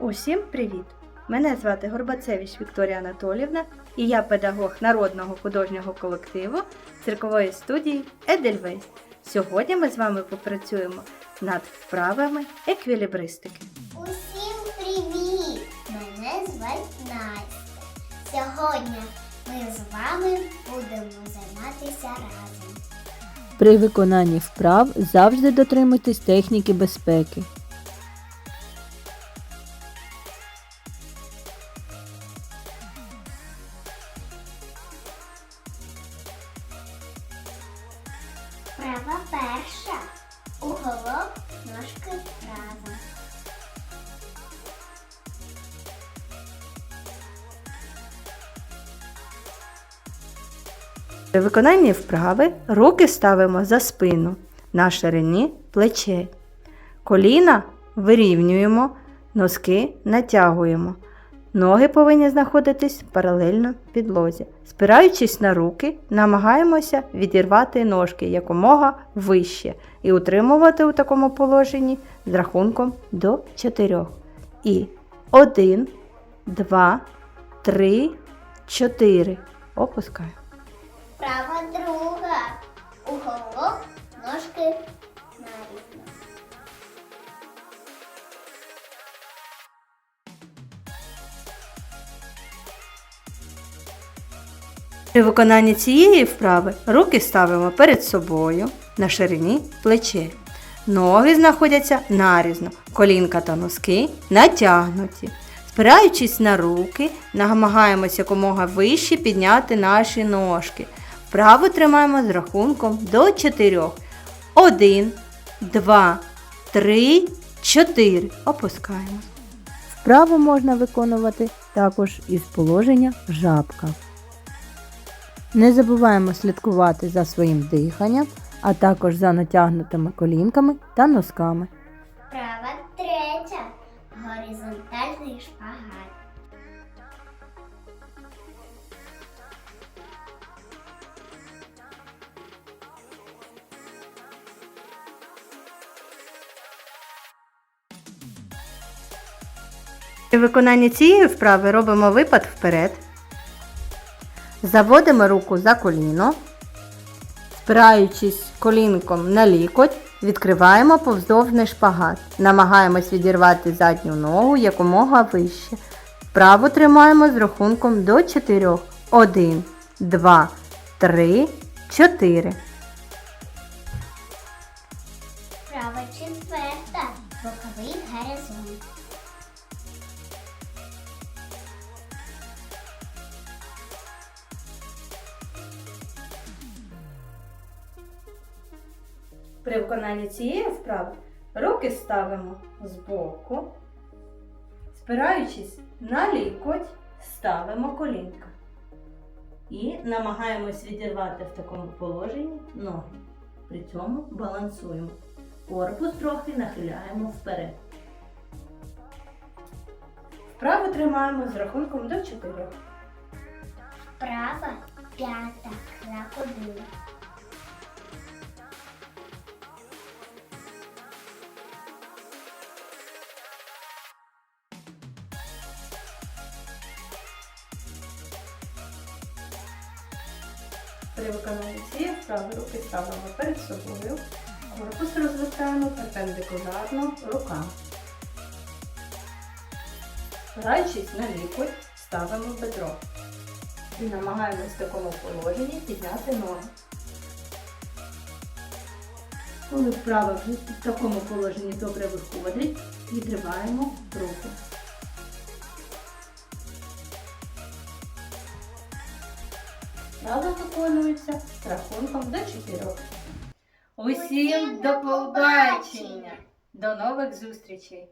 Усім привіт! Мене звати Горбацевич Вікторія Анатолівна і я педагог народного художнього колективу циркової студії Едельвейс. Сьогодні ми з вами попрацюємо над вправами еквілібристики. Усім привіт! Мене звать Настя. Сьогодні ми з вами будемо займатися разом. При виконанні вправ завжди дотримуйтесь техніки безпеки. Права перша. Уголок ножки разом. При виконанні вправи руки ставимо за спину на ширині плече. Коліна вирівнюємо, носки натягуємо. Ноги повинні знаходитись паралельно підлозі. Спираючись на руки, намагаємося відірвати ножки якомога вище і утримувати у такому положенні з рахунком до 4. І 1, 2, 3, 4. Опускаємо. Права друга. Уголок ножки При виконанні цієї вправи руки ставимо перед собою на ширині плече. Ноги знаходяться нарізно, колінка та носки натягнуті. Спираючись на руки, намагаємося якомога вище підняти наші ножки. Вправу тримаємо з рахунком до 4. 1, 2, 3, 4. Опускаємо. Вправу можна виконувати також із положення жабка. Не забуваємо слідкувати за своїм диханням, а також за натягнутими колінками та носками. Права третя. Горизонтальний шпагат. При виконанні цієї вправи робимо випад вперед. Заводимо руку за коліно. Спираючись колінком на лікоть, відкриваємо повздовжний шпагат. Намагаємось відірвати задню ногу якомога вище. Вправу тримаємо з рахунком до 4. 1, 2, 3, 4. Права четверта. Боковий горизонт. При виконанні цієї вправи руки ставимо збоку, спираючись на лікоть, ставимо колінка. І намагаємось відірвати в такому положенні ноги. При цьому балансуємо. Корпус трохи нахиляємо вперед. Вправо тримаємо з рахунком до 4. Права п'ята. Крокодил. При виконанні цієї руки ставимо перед собою, корпус розвертаємо перпендикулярно рукам. Спираючись на лікоть, ставимо бедро. І намагаємось в такому положенні підняти ноги. Коли вправа в такому положенні добре виходить, відриваємо руку. Правда виконується з рахунком до 4. Усім до побачення! До нових зустрічей!